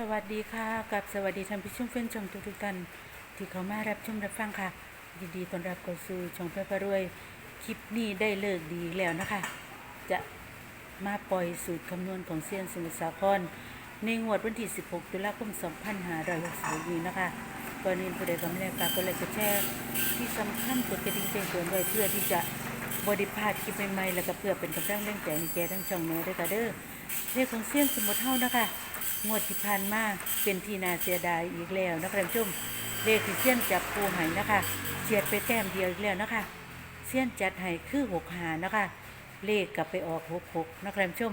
สวัสดีค่ะกับสวัสดีท่านผู้ชมเพื่อนชมทุกทุกท่านที่เขามารับชมรับฟังค่ะ ยินดีต้อนรับเข้าสู่ช่องเพื่อพระรวยคลิปนี้ได้เลิกดีแล้วนะคะ จะมาปล่อยสูตรคำนวณของเซียนสมุทรสาครในงวดวันที่ 16 ตุลาคม 2566นี้นะคะก่อนอื่นผู้ใดก็ไม่ได้ฝากกดไลค์กดแชร์ที่สำคัญกดกระดิ่งแจ้งเตือนไว้เพื่อที่จะ บริพาดคลิปใหม่ๆแล้วก็เพื่อเป็นกำลังแรงใจให้แกทั้งช่องเนื้อด้วยค่ะเด้อเรื่องของเซียนสมุทรเท่านะคะงวดที่ผ่านมาเป็นที่นาเสียดายอีกแล้วนะคะท่านผู้ชมเลขที่เสี้ยนจับปูไห้นะคะเฉียดไปแต้มเดียวอีกแล้วนะคะเสี้ยนจัดไห้คือหกหานะคะเลขกลับไปออกหกหกนะคะท่านผู้ชม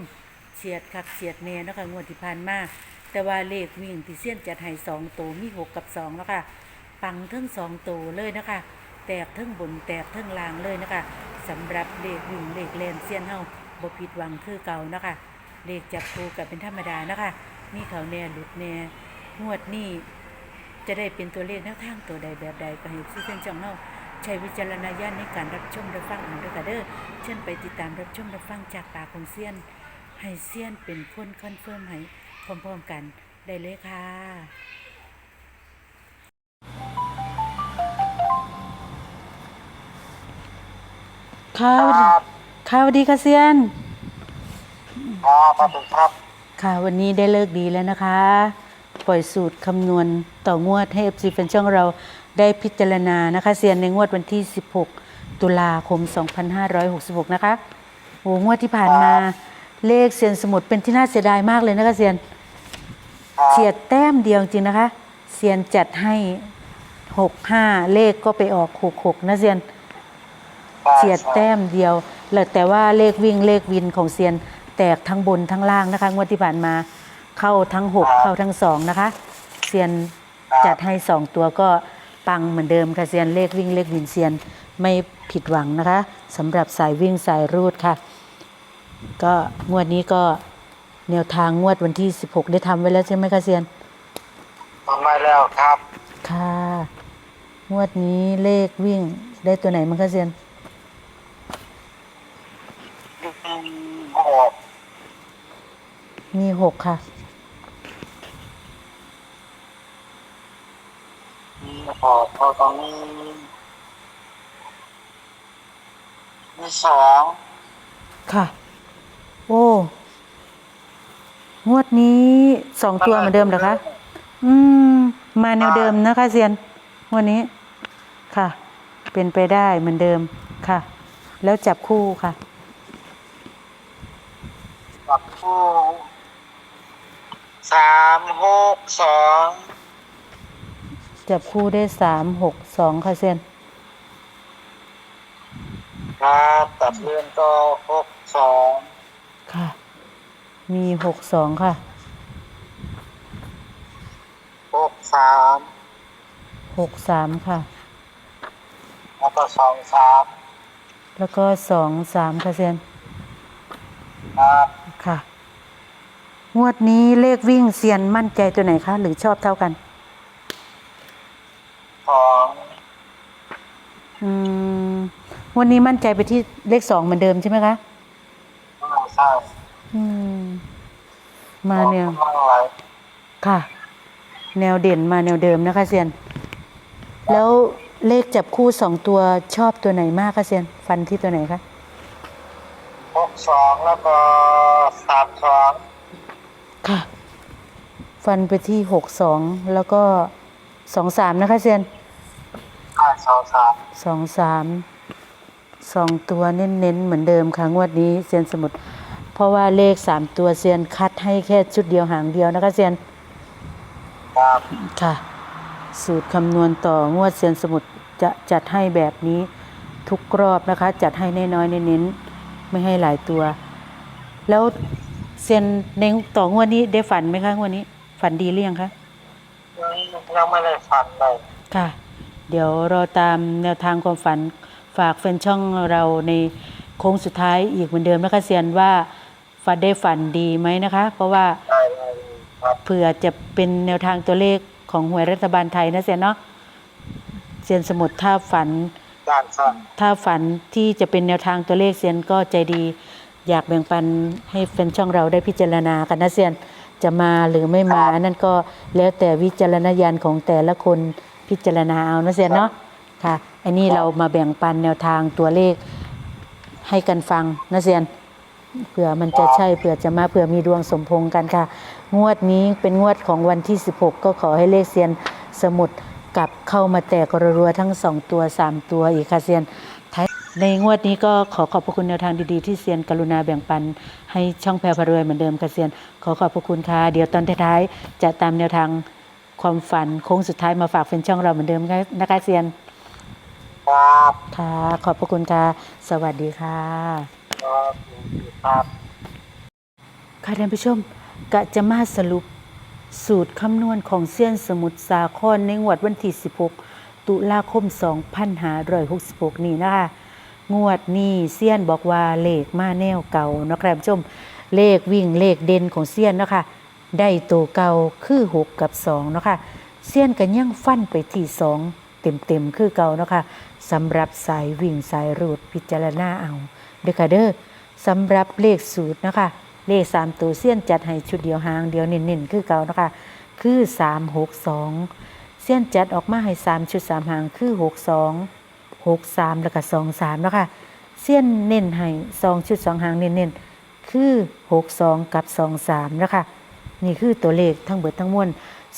เฉียดคักเฉียดแน่นะคะงวดที่ผ่านมาแต่ว่าเลขวิ่งที่เสี้ยนจัดไห้สองตัวมีหกกับสองแล้วค่ะปังทั้งสองตัวเลยนะคะ แตกทั้งบนแตกทั้งล่างเลยนะคะ สำหรับเลขวิ่งเลขแลนเสี้ยนเฮาบ่ผิดหวังคือเก่านะคะเลขจับคู่กับเป็นธรรมดานะคะ มีเขาแน่หลุดแน่งวดนี้จะได้เป็นตัวเลขแนวทางตัวใดแบบใดก็ให้ซื้อเส้นจ่องเนาใช้วิจารณญาณในการรับชมรับฟังเอาด้วยค่ะเด้อเช่นไปติดตามรับชมรับฟังจากปากของเซียนให้เซียนเป็นคนคอนเฟิร์มให้พร้อมๆกันได้เลยค่ะ ค่ะสวัสดีค่ะสวัสดีค่ะเซียน ครับขอบคุณครับ ค่ะวันนี้ได้เลิกดีแล้วนะคะ ปล่อยสูตรคำนวณต่องวดให้ FC แฟนช่องเราได้พิจารณานะคะเซียนในงวดวันที่ 16 ตุลาคม 2566 นะคะโอ้งวดที่ผ่านมา เลขเซียนสมุดเป็นที่น่าเสียดายมากเลยนะคะเซียนครับเฉียดแต้มเดียวจริงๆนะคะเซียนจัดให้ 65 เลขก็ไปออก 66 นะเซียน เฉียดแต้มเดียวแล้วแต่ว่าเลขวิ่งเลขวินของเซียนแตกทั้งบนทั้งล่างนะคะงวดที่ผ่านมาเข้าทั้งหกเข้าทั้งสองนะคะเซียนจัดให้สองตัวก็ปังเหมือนเดิมค่ะเซียนเลขวิ่งเลขวินเซียนไม่ผิดหวังนะคะสำหรับสายวิ่งสายรูดค่ะ ก็งวดนี้ก็แนวทางงวดวันที่ 16 ได้ทำไว้แล้วใช่ไหมคะเซียนทำได้แล้วครับ ค่ะ งวดนี้เลขวิ่งได้ตัวไหนมั้งคะเซียน อืมโอ้ มีหกค่ะพอพอตอนนี้มีสองค่ะ โอ้ งวดนี้สองตัวเหมือนเดิมเหรอคะ อืม มาแนวเดิมนะคะเซียนงวันนี้ ค่ะ เป็นไปได้เหมือนเดิมค่ะ แล้วจับคู่ค่ะกับผู้ สามหกสองจับคู่ได้สามหกสองค่ะเซียนครับตัดเรียนก็หกสองค่ะ มีหกสองค่ะหกสามหกสามค่ะ แล้วก็สองสามแล้วก็สองสามค่ะเซียนครับค่ะ งวดนี้เลขวิ่งเซียนมั่นใจตัวไหนคะ หรือชอบเท่ากัน สองอืมวันนี้มั่นใจไปที่เลขสองเหมือนเดิมใช่ไหมคะใช่อืม มาแนวสองอะไรค่ะ แนวเด่นมาแนวเดิมนะคะเซียน แล้วเลขจับคู่สองตัวชอบตัวไหนมากคะเซียน ฟันที่ตัวไหนคะหกสองแล้วก็สามสอง ค่ะ ฟันไปที่หกสองแล้วก็สองสามนะคะเซียนห้าสองสามสองสามสองตัวเน้นๆเหมือนเดิมค่ะงวดนี้เซียนสมุดเพราะว่าเลขสามตัวเซียนคัดให้แค่ชุดเดียวหางเดียวนะคะเซียนครับค่ะ สูตรคำนวณต่องวดเซียนสมุดจะจัดให้แบบนี้ทุกรอบนะคะ จัดให้น้อยๆเน้นๆไม่ให้หลายตัว แล้ว เซียนในต่องวดนี้ได้ฝันไหมคะงวดนี้ ฝันดีหรือยังคะยังไม่ได้ฟันเลยค่ะ เดี๋ยวรอตามแนวทางความฝันฝากแฟนช่องเราในโค้งสุดท้ายอีกเหมือนเดิมนะคะเซียนว่าฝันได้ฝันดีไหมนะคะ เพราะว่าได้เลยครับเผื่อจะเป็นแนวทางตัวเลขของหวยรัฐบาลไทยนะเซียนเนาะเซียนสมุดถ้าฝันด้านซ้ายถ้าฝันที่จะเป็นแนวทางตัวเลขเซียนก็ใจดี อยากแบ่งปันให้แฟนช่องเราได้พิจารณากันนะเซียนจะมาหรือไม่มานั่นก็แล้วแต่วิจารณญาณของแต่ละคนพิจารณาเอานะเสียนเนาะค่ะอันนี้เรามาแบ่งปันแนวทางตัวเลขให้กันฟังนะเสียนเผื่อมันจะใช่เผื่อจะมาเผื่อมีดวงสมพงษ์กันค่ะ งวดนี้เป็นงวดของวันที่ 16 ก็ขอให้เลขเซียนสมุดกลับเข้ามาแตกรัวๆทั้ง 2 ตัว 3 ตัวอีกค่ะเซียนท้าย ในงวดนี้ก็ขอขอบพระคุณแนวทางดีๆที่เซียนกรุณาแบ่งปัน ให้ช่องแพรพารวยเหมือนเดิมค่ะเซียน ขอขอบพระคุณค่ะ เดี๋ยวตอนท้ายๆจะตามแนวทางความฝันโค้งสุดท้ายมาฝากเป็นช่องเราเหมือนเดิมนะคะเซียน ครับค่ะ ขอบพระคุณค่ะ สวัสดีค่ะก็ครับค่ะท่านผู้ชมกะจะมาสรุปสูตรคำนวณของเซียนสมุทรสาครในงวดวันที่ 16 ตุลาคม 2566 นี้นะคะ งวดนี้เซียนบอกว่าเลขมาแนวเก่าเนาะครับผู้ชมเลขวิ่งเลขเด่นของเซียนเนาะคะได้ตัวเก่าคือ6กับ2เนาะคะเซียนก็ยังฟันไปที่2เต็มๆคือเก่าเนาะคะสำหรับสายวิ่งสายรูดพิจารณาเอาเด้อค่ะเด้อสำหรับเลขสูตรนะคะเลข3ตัวเสี้ยนจัดให้ชุดเดียวหางเดียวเน้นๆคือเก่านะคะคือ3 6 2เสี้ยนจัดออกมาให้3ชุด3หางคือหกสอง 6 2 6 3แล้วก็2 3นะคะเสี้ยนเน้นให้2ชุด2หางเน้นๆคือ6 2กับ2 3นะคะ นี่คือตัวเลขทั้งเบิดทั้งมวล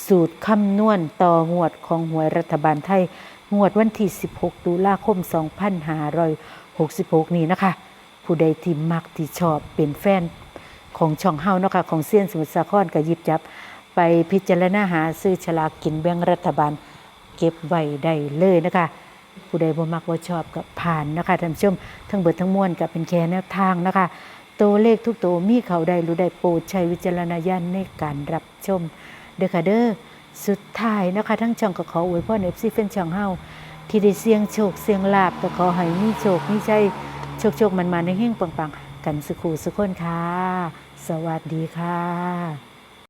สูตรคำนวณต่องวดของหวยรัฐบาลไทย งวดวันที่ 16 ตุลาคม 2566 นี้นะคะ ผู้ใดที่มักที่ชอบเป็นแฟนของช่องเฮาเนาะค่ะของเซียนสมุทรสาครก็หยิบจับ ไปพิจารณาหาซื้อฉลากกินแบ่งรัฐบาล เก็บไว้ได้เลยนะคะ ผู้ใดบ่มักบ่ชอบก็ผ่านนะคะท่านผู้ชมทั้งเบิดทั้งมวลก็เป็นแค่แนวทางนะคะ ตัวเลขทุกตัวมีเขาได้รู้ได้โปรดใช้วิจารณญาณในการรับชม เด้อค่ะเด้อสุดท้ายนะคะ ทั้งช่องก็ขออวยพร FC แฟนช่องเฮาที่ได้เสียงโชคเสียงลาบก็ขอให้มีโชคมีชัยโชคโชคมันมาในเฮงปังๆ กันสุขูสุขคนค่ะ สวัสดีค่ะ